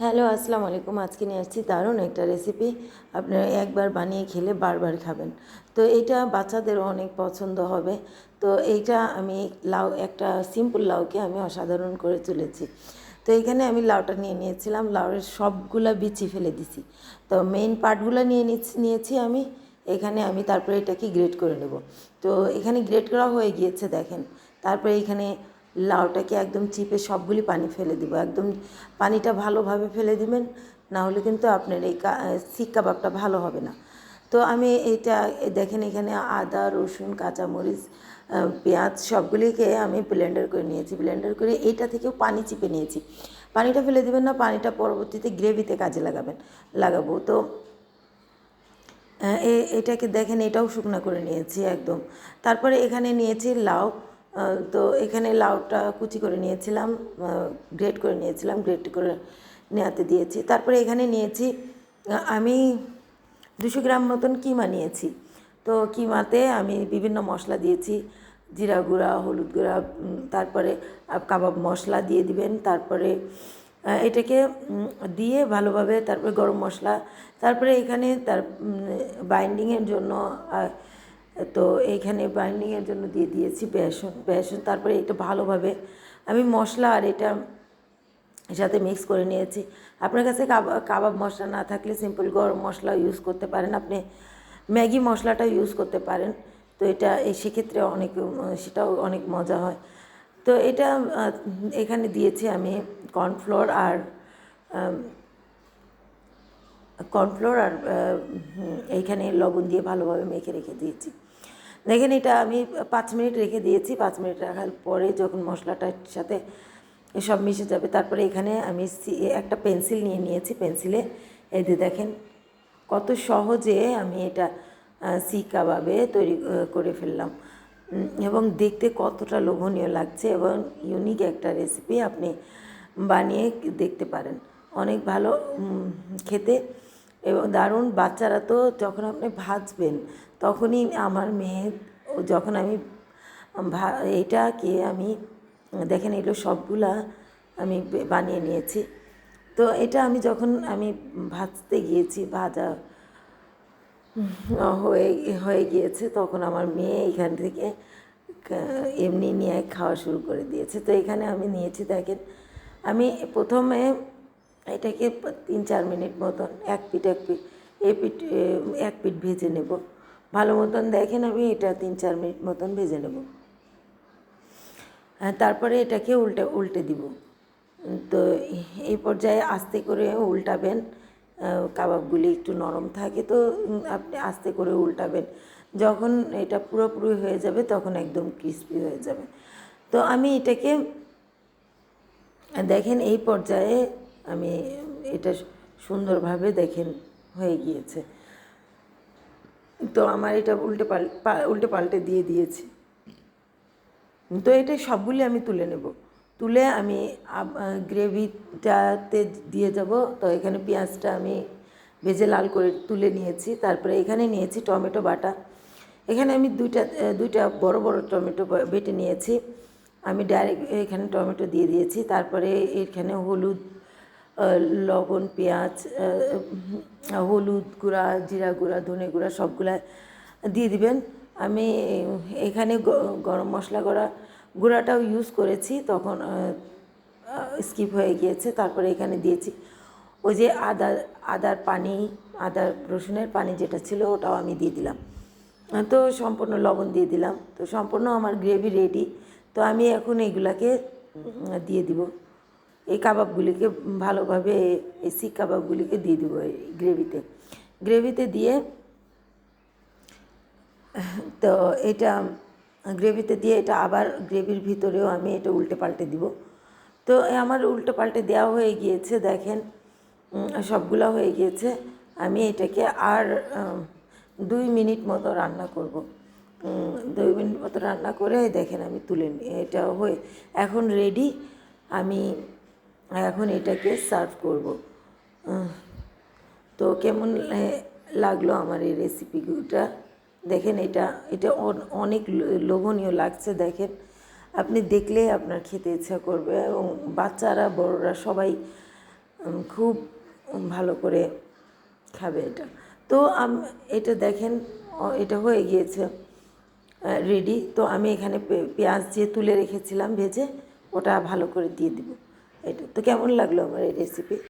Hello আসসালামু আলাইকুম আজকে নিয়ে আসছি দারুণ একটা রেসিপি আপনারা একবার বানিয়ে খেলে বারবার খাবেন। তো এটা বাচ্চাদেরও অনেক পছন্দ হবে। তো এইটা আমি লাউ, একটা সিম্পল লাউকে আমি অসাধারণ করে তুলেছি। তো এখানে আমি লাউটা নিয়ে নিয়েছিলাম। লাউয়ের সবগুলা বিচি ফেলে দিছি। তো মেইন পার্টগুলো নিয়ে নিয়েছি আমি। এখানে আমি তারপরে এটাকে গ্রেট করে নেব। তো এখানে গ্রেট করা হয়ে গিয়েছে, দেখেন। তারপরে এখানে লাউটাকে একদম চিপে সবগুলি পানি ফেলে দিব। একদম পানিটা ভালোভাবে ফেলে দিবেন, না হলে কিন্তু আপনার এই শিক কাবাবটা ভালো হবে না। তো আমি এটা দেখেন এখানে আদা, রসুন, কাঁচামরিচ পেঁয়াজ সবগুলিকে আমি ব্লেন্ডার করে নিয়েছি। ব্লেন্ডার করে এইটা থেকেও পানি চিপে নিয়েছি। পানিটা ফেলে দিবেন না, পানিটা পরবর্তীতে গ্রেভিতে কাজে লাগাবেন, লাগাবো। তো এটাকে দেখেন এটাও শুকনো করে নিয়েছি একদম। তারপরে এখানে নিয়েছি লাউ। তো এখানে লাউটা কুচি করে নিয়েছিলাম গ্রেট করে নিয়েছিলাম গ্রেট করে নেওয়াতে দিয়েছি। তারপরে এখানে নিয়েছি আমি দুশো গ্রাম মতন কিমা নিয়েছি। তো কিমাতে আমি বিভিন্ন মশলা দিয়েছি, জিরা গুঁড়া, হলুদ গুঁড়া তারপরে কাবাব মশলা দিয়ে দিবেন, তারপরে এটাকে দিয়ে ভালোভাবে তারপরে গরম মশলা, তারপরে এখানে তার বাইন্ডিংয়ের জন্য তো এইখানে বাইন্ডিংয়ের জন্য দিয়ে দিয়েছি বেসন। বেসন তারপরে এটা ভালোভাবে আমি মশলা আর এটা সাথে মিক্স করে নিয়েছি। আপনার কাছে কাবা- কাবাব মশলা না থাকলে সিম্পল গরম মশলা ইউজ করতে পারেন। আপনি ম্যাগি মশলাটা ইউজ করতে পারেন। তো এটা এই সেক্ষেত্রে অনেক, সেটাও অনেক মজা হয়। তো এটা এখানে দিয়েছি আমি কর্নফ্লোর আর কর্নফ্লোর আর এইখানে লবণ দিয়ে ভালোভাবে মেখে রেখে দিয়েছি। দেখেন এটা আমি পাঁচ মিনিট রেখে দিয়েছি, পাঁচ মিনিট রাখার পরে যখন মশলাটার সাথে সব মিশে যাবে, তারপরে এখানে আমি একটা পেন্সিল নিয়ে নিয়েছি, পেন্সিলে যে দেখেন কত সহজে আমি এটা সি কাবাবে তৈরি করে ফেললাম। এবং দেখতে কতটা লোভনীয় লাগছে এবং ইউনিক একটা রেসিপি আপনি বানিয়ে দেখতে পারেন। অনেক ভালো খেতে। এবং দারুণ বাচ্চারা তো যখন আপনি ভাজবেন, তখনই আমার মেয়ে যখন আমি ভা, এইটাকে আমি, দেখেন এগুলো সবগুলা আমি বানিয়ে নিয়েছি। তো এটা আমি যখন আমি ভাজতে গিয়েছি, ভাজা হয়ে হয়ে গিয়েছে, তখন আমার মেয়ে এখান থেকে এমনি নিয়ে খাওয়া শুরু করে দিয়েছে। তো এখানে আমি নিয়েছি, দেখেন, আমি প্রথমে এটাকে তিন চার মিনিট মতন এক পিঠ এক পিঠ এ পিঠ এক পিঠ ভেজে নেব। ভালো মতন দেখেন আমি এটা তিন চার মিনিট মতন ভেজে নেব। হ্যাঁ, তারপরে এটাকে উল্টে উল্টে দিব। তো এই পর্যায়ে আস্তে করে উল্টাবেন। কাবাবগুলি একটু নরম থাকে তো আপনি আস্তে করে উল্টাবেন। যখন এটা পুরোপুরি হয়ে যাবে তখন একদম ক্রিস্পি হয়ে যাবে। তো আমি এটাকে দেখেন এই পর্যায়ে আমি এটা সুন্দরভাবে দেখেন হয়ে গিয়েছে। তো আমার এটা উল্টে পাল, পা- উল্টে পাল্টে দিয়ে দিয়েছি। তো এটা সবগুলি আমি তুলে নেব। তুলে আমি গ্রেভিটাতে দিয়ে যাব। তো এখানে পেঁয়াজটা আমি ভেজে লাল করে তুলে নিয়েছি। তারপরে এখানে নিয়েছি টমেটো বাটা। এখানে আমি দুইটা দুইটা বড় বড় টমেটো বেটে নিয়েছি। আমি ডাইরেক্ট এখানে টমেটো দিয়ে দিয়েছি। তারপরে এখানে হলুদ লবণ, পেঁয়াজ হলুদ গুঁড়া, জিরা গুঁড়া, ধনে গুঁড়া সবগুলা দিয়ে দিবেন। আমি এখানে গরম মশলা গুঁড়া গুঁড়াটাও ইউজ করেছি, তখন স্কিপ হয়ে গিয়েছে। তারপরে এখানে দিয়েছি ওই যে আদা, আদার পানি, আদার রসুনের পানি যেটা ছিল ওটাও আমি দিয়ে দিলাম। তো সম্পূর্ণ লবণ দিয়ে দিলাম। তো সম্পূর্ণ আমার গ্রেভি রেডি তো আমি এখন এগুলাকে দিয়ে দিব। এই কাবাবগুলিকে ভালোভাবে, এই শিক কাবাবগুলিকে দিয়ে দেবো এই গ্রেভিতে। গ্রেভিতে দিয়ে, তো এটা, গ্রেভিতে দিয়ে এটা আবার গ্রেভির ভিতরেও আমি এটা উল্টে পাল্টে দিব। তো আমার উল্টে পাল্টে দেওয়া হয়ে গিয়েছে, দেখেন সবগুলো হয়ে গিয়েছে। আমি এটাকে আর দুই মিনিট মতো রান্না করব। দুই মিনিট মতো রান্না করে দেখেন আমি তুলে নিই এটা হয়ে, এখন রেডি আমি এখন এটাকে সার্ভ করব। তো কেমন লাগল আমার এই রেসিপিটা দেখেন এটা এটা অন- অনেক লোভনীয় লাগছে, দেখেন। আপনি দেখলে আপনার খেতে ইচ্ছা করবে এবং বাচ্চারা, বড়রা সবাই খুব ভালো করে খাবে এটা। তো এটা দেখেন এটা হয়ে গিয়েছে রেডি তো আমি এখানে পেঁয়াজ যে তুলে রেখেছিলাম, ভেজে ওটা ভালো করে দিয়ে দিব। এটা তো কেমন লাগল আমার এই রেসিপি